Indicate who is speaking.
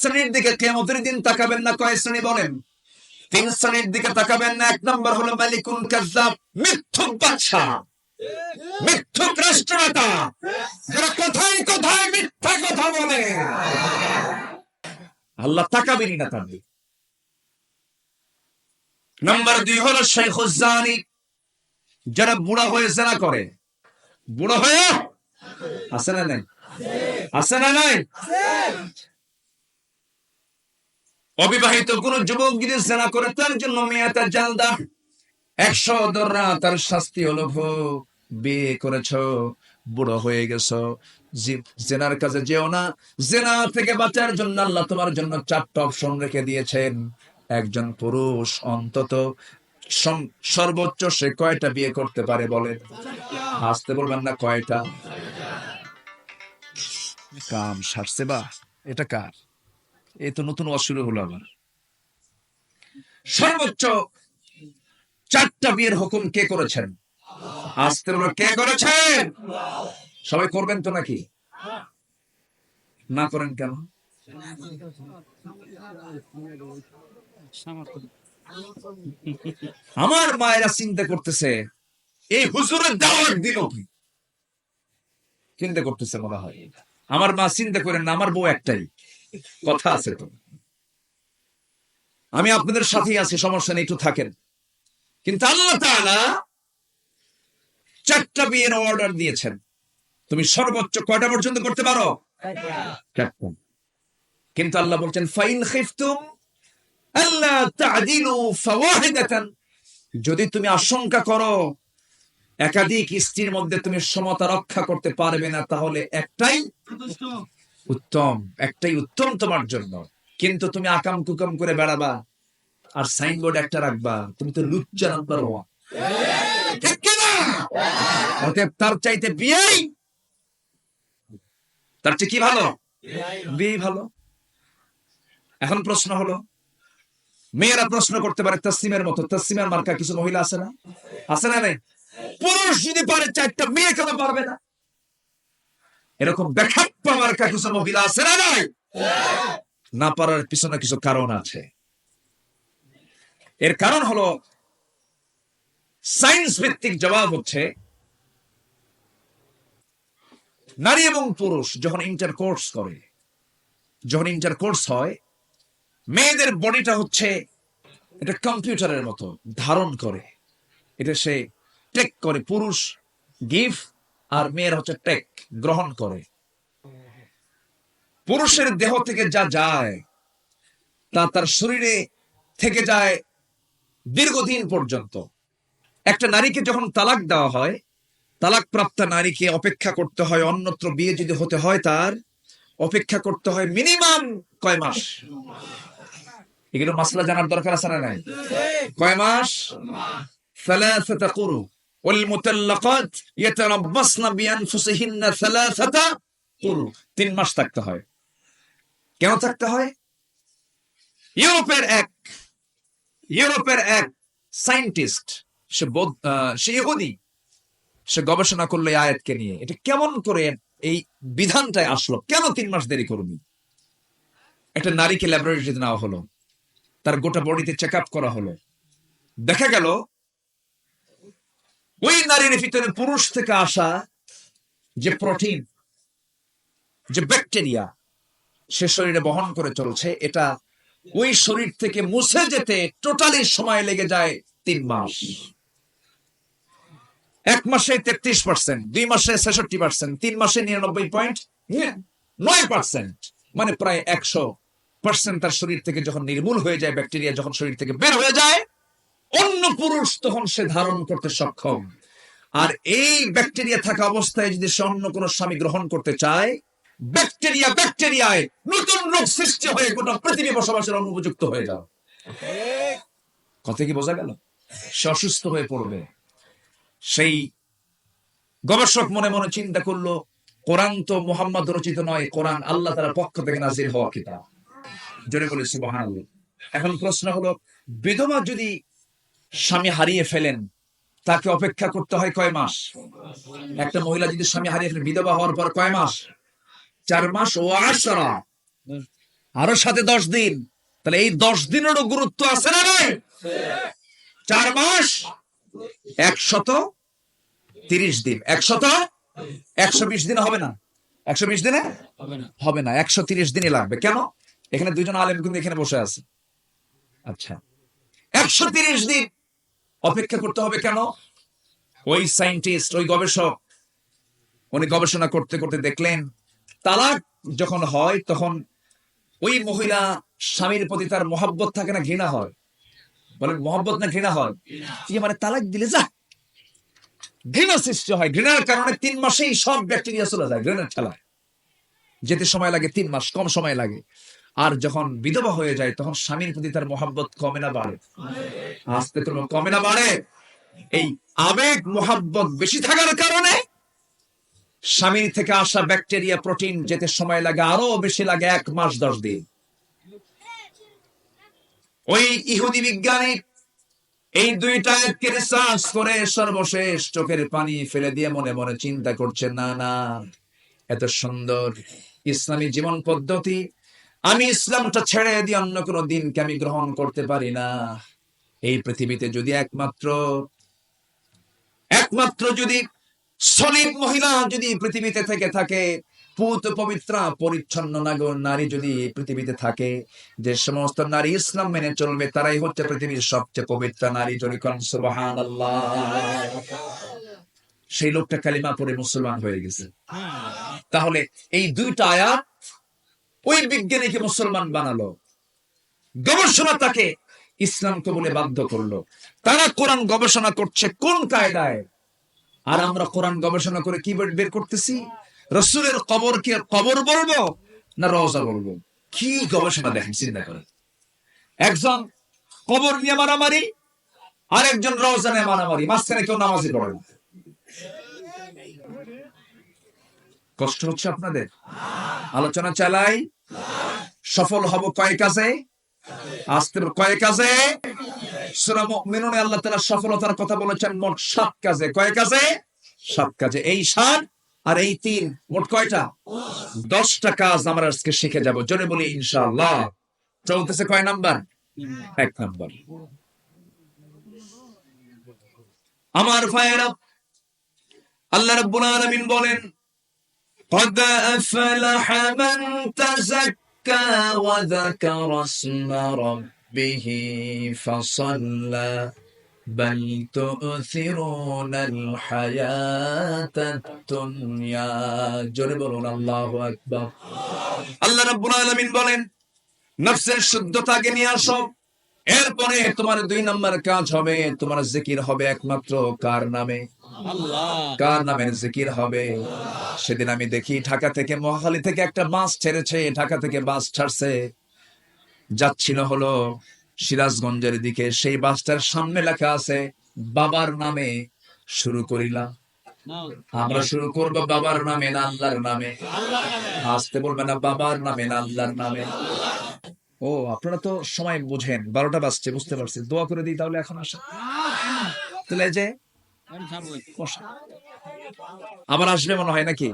Speaker 1: শ্রেণির দিকে কেমতের দিন তাকাবেন না কয় শ্রেণি বলেন? তিন শ্রেণির দিকে তাকাবেন না, এক নম্বর হলো মালিকুন কাজ্জাব মিথ্যুক বাদশা। মিথ্যুক রাষ্ট্রনেতা যারা কোথায় কোথায় মিথ্যা কথা বলে। আল্লাহ তাকাবেনই না তার দিকে নাম্বার দুই হলো শেখুজানি যারা বুড়া হয়ে জেনা করে। বুড়া হয়ে? আছে না নাই? আছে না নাই? অবিবাহিত কোন যুবক যদি জেনা করে, তার জন্য মেয়ে তার জালদা একশো দররা তার শাস্তি হলো বিয়ে করেছ, বুড়ো হয়ে গেছ। জেনার কাছে যেও না। জেনা থেকে বাঁচার জন্য আল্লাহ তোমার জন্য চারটা অপশন রেখে দিয়েছেন। একজন পুরুষ, অন্তত সর্বোচ্চ সে কয়টা বিয়ে করতে পারে বলে আসতে বলবেন না কয়টা? কাম সারছে বা, এটা কার? এই তো নতুন অসুর হলো আবার। সর্বোচ্চ চারটা বিয়ের হুকুম কে করেছেন? আসতে বলো, কে করেছেন? সবাই করবেন তো নাকি? না করেন কেন? আমার মায়েরা চিন্তা করতেছে, এই হুজুরের দাওয়াত দিল কি? চিন্তা করতেছে মনে হয়। আমার মা চিন্তা করেন না, আমার বউ একটাই। কথা আছে তো। আমি আপনাদের সাথেই আছি সমস্যা নেই একটু থাকেন। কিন্তু আল্লাহ তাআলা চারটা বিয়ের অর্ডার দিয়েছেন। তুমি সর্বোচ্চ কয়টা পর্যন্ত করতে পারো? চারটা। কিন্তু আল্লাহ বলছেন ফাইন খিফতুম আল্লাহ তাদিলু ফাওয়াহিদাতান। যদি তুমি আশঙ্কা করো একাধিক স্ত্রীর মধ্যে তুমি সমতা রক্ষা করতে পারবে না তাহলে একটাই উত্তম, একটাই উত্তম তোমার জন্য। কিন্তু তুমি আকাম কুকাম করে বেড়াবা, আর সাইনবোর্ড একটা রাখবা, তুমি তো লুচ্চা নাম্বার ওয়ান অতএব তার চাইতে বিয়েই তার চেয়ে কি ভালো? বিয়ে ভালো। এখন প্রশ্ন হলো, মেয়েরা প্রশ্ন করতে পারে তসলিমের মতো। তসলিমের মার্কা কিছু মহিলা আছে না? আছে না নেই? পুরুষ যদি পারে চারটা, মেয়ে কেন পারবে না? এরকম বেখাপ্পা মার্কা কিছু মহিলা আছে না নাই? না পারার পিছনে কিছু কারণ আছে। এর কারণ হলো সায়েন্স ভিত্তিক জবাব হচ্ছে, নারী এবং পুরুষ যখন ইন্টার কোর্স করে, যখন ইন্টার কোর্স হয়, মেয়েদের বডিটা হচ্ছে এটা কম্পিউটারের মতো ধারণ করে। এটা সে টেক করে, পুরুষ গিফ আর মেয়ের হচ্ছে টেক, গ্রহণ করে। পুরুষের দেহ থেকে যা যায় তা তার শরীরে থেকে যায় দীর্ঘদিন পর্যন্ত একটা নারীকে যখন তালাক দেওয়া হয় তালাক প্রাপ্ত নারীকে অপেক্ষা করতে হয় অন্যত্র বিয়ে যদি হতে হয় তার অপেক্ষা করতে হয় মিনিমাম কয় মাস এগুলো মাসলা জানার দরকার আছে না নাই কয় মাস ثلاثة قرو والمطلقات يتربصن بأنفسهن ثلاثة قرو তিন মাস থাকতে হয় কেন থাকতে হয়? ইউরোপের এক ইউরোপের এক সায়েন্টিস্ট সে সে ইহুদি সে গবেষণা করল আয়াতকে নিয়ে। এটা কেমন করে এই বিধানটায় আসলো? কেন তিন মাস দেরি করবি একটা নারীকে ল্যাবরেটরিতে নেওয়া হলো। তার গোটা বডিতে চেক আপ করা হলো। দেখা গেল, ওই নারীর ভিতরে পুরুষ থেকে আসা যে প্রোটিন যে ব্যাকটেরিয়া সে শরীরে বহন করে চলছে। এটা ওই শরীর থেকে মুছে যেতে টোটালি সময় লেগে যায় তিন মাস। এক মাসে তেত্রিশ পার্সেন্ট দুই মাসে ছেষট্টি পার্সেন্ট তিন মাসে নিরানব্বই পয়েন্ট নয় পার্সেন্ট মানে প্রায় একশো পার্সেন্ট তার শরীর থেকে যখন নির্মূল হয়ে যায় ব্যাকটেরিয়া যখন শরীর থেকে বের হয়ে যায়, অন্য পুরুষ তখন সে ধারণ করতে সক্ষম। আর এই ব্যাকটেরিয়া থাকা অবস্থায় যদি সে অন্য কোনো স্বামী গ্রহণ করতে চায় ব্যাকটেরিয়া ব্যাকটেরিয়ায় নতুন রোগ সৃষ্টি হয়ে গোটা পৃথিবী বসবাসের অনুপযুক্ত হয়ে যাও কথা কি বোঝা গেল? সে অসুস্থ হয়ে পড়বে। সেই গবেষক মনে মনে চিন্তা করল, কোরআন তো মোহাম্মদ রচিত নয়, কোরআন আল্লাহ তার পক্ষ থেকে নাজির হওয়া কিতাব। জোরে বলে, সুবহানাল্লাহ। এখন প্রশ্ন হলো, বিধবা যদি স্বামী হারিয়ে ফেলেন, তাকে অপেক্ষা করতে হয় কয় মাস? একটা মহিলা যদি স্বামী হারিয়ে ফেলেন, বিধবা হওয়ার পর কয় মাস? চার মাস ও আশরা। আরও সাথে দশ দিন। তাহলে এই দশ দিনেরও গুরুত্ব আছে না? চার মাস একশত তিরিশ দিন। একশত? একশো বিশ দিনে হবে না? একশো বিশ দিনে?
Speaker 2: হবে না।
Speaker 1: হবে না। একশো তিরিশ দিনই লাগবে। কেন? এখানে দুজন আলেম কিন্তু এখানে বসে আছে। আচ্ছা। একশো তিরিশ দিন অপেক্ষা করতে হবে কেন? ওই সাইন্টিস্ট ওই গবেষক উনি গবেষণা করতে করতে দেখলেন তালাক যখন হয় তখন ওই মহিলা স্বামীর প্রতি তার মহাব্বত থাকে না ঘৃণা হয়। বলেন মহাব্বত না ঘৃণা হয়? ইয়ে মানে তালাক দিলে যা। ঘৃণা সৃষ্টি হয়। ঘৃণার কারণে তিন মাসেই সব ব্যাকটেরিয়া চলে যায় ঘৃণার ঠেলায় যেতে সময় লাগে তিন মাস কম সময় লাগে। আর যখন বিধবা হয়ে যায় তখন স্বামীর প্রতি তার মহাব্বত কমে না বাড়ে। আস্তে কোনো কমে না বাড়ে। এই আবেগ মহাব্বত বেশি থাকার কারণে স্বামীর থেকে আসা ব্যাকটেরিয়া, প্রোটিন যেতে সময় লাগে, আরও বেশি লাগে এক মাস, দশ দিন। ওই ইহুদি বিজ্ঞানী এই দুইটা রিসার্চ করে সর্বশেষ চোখের পানি ফেলে দিয়ে মনে মনে চিন্তা করছে না না, এত সুন্দর ইসলামী জীবন পদ্ধতি। আমি ইসলামটা ছেড়ে দিয়ে অন্য কোনো দিনকে আমি গ্রহণ করতে পারি না। এই পৃথিবীতে যদি একমাত্র একমাত্র যদি সলিড মহিলা যদি পৃথিবীতে থেকে থাকে, পুত পবিত্রা, পরিচ্ছন্ন নাগর নারী যদি পৃথিবীতে থাকে, যে সমস্ত নারী ইসলাম মেনে চলবে, তারাই হচ্ছে পৃথিবীর সবচেয়ে পবিত্র নারী। জরিকন সুবহানাল্লাহ। সেই লোকটা কালিমা পড়ে মুসলমান হয়ে গেছে। তাহলে এই দুইটা আয়াত ওই বিজ্ঞানীকে মুসলমান বানালো। গবেষণা তাকে ইসলামকে বলে বাধ্য করল। তারা কোরআন গবেষণা করছে কোন কায়দায়? আর আমরা কোরআন গবেষণা করে কি বের করতেছি? রসুলের কবর কে কবর বলব না রওজা বলব? কি গবেষণা দেখেন, চিন্তা করেন। একজন কবর নিয়ে মারামারি আর একজন রওজা নিয়ে মারামারি, মাঝখানে কেউ নামাজি পড়ে না। কষ্ট হচ্ছে আপনাদের? আলোচনা চালাই, সফল হব কয় কাজে? আসতে কয় কাজে? সূরা মুমিনুনে আল্লাহ তাআলা সফলতার কথা বলেছেন মোট সাত কাজে কয় কাজে সাত কাজে এই সাত আর এই তিন মোট কয়টা দশটা কাজ আমরা আজকে শিখে যাব জোরে বলি ইনশাআল্লাহ চলতেছে কয় নাম্বার এক নাম্বার আমার ভাইয়েরা আল্লাহ রাব্বুল আলামিন বলেন قد أفلح من تزكى وذكر اسم ربه فصلى بل تؤثرون الحياة الدنيا جربون الله أكبر আল্লাহ রাব্বুল আলামিন বলেন নফসের শুদ্ধতাকে নিয়ে আসো এরপরে তোমার দুই নম্বর কাজ হবে তোমার জিকির হবে একমাত্র কার নামে
Speaker 2: আল্লাহ
Speaker 1: কার নামের জিকির হবে সেদিন আমি দেখি ঢাকা থেকে মহাখালী থেকে একটা বাস ছেড়েছে ঢাকা থেকে বাস ছাড়ছে যাচ্ছিল হলো সিরাজগঞ্জের দিকে। সেই বাসটার সামনে লেখা আছে, বাবার নামে শুরু করিলাম। আমরা শুরু করব বাবার নামে না আল্লাহর নামে। আসতে বলবে না বাবার নামে না আল্লাহর নামে। ও, আপনারা তো সময় বুঝেন, বারোটা বাজছে, বুঝতে পারছি। দোয়া করে দিই তাহলে এখন আসে তাহলে যে। আবার আসবে মনে হয় নাকি?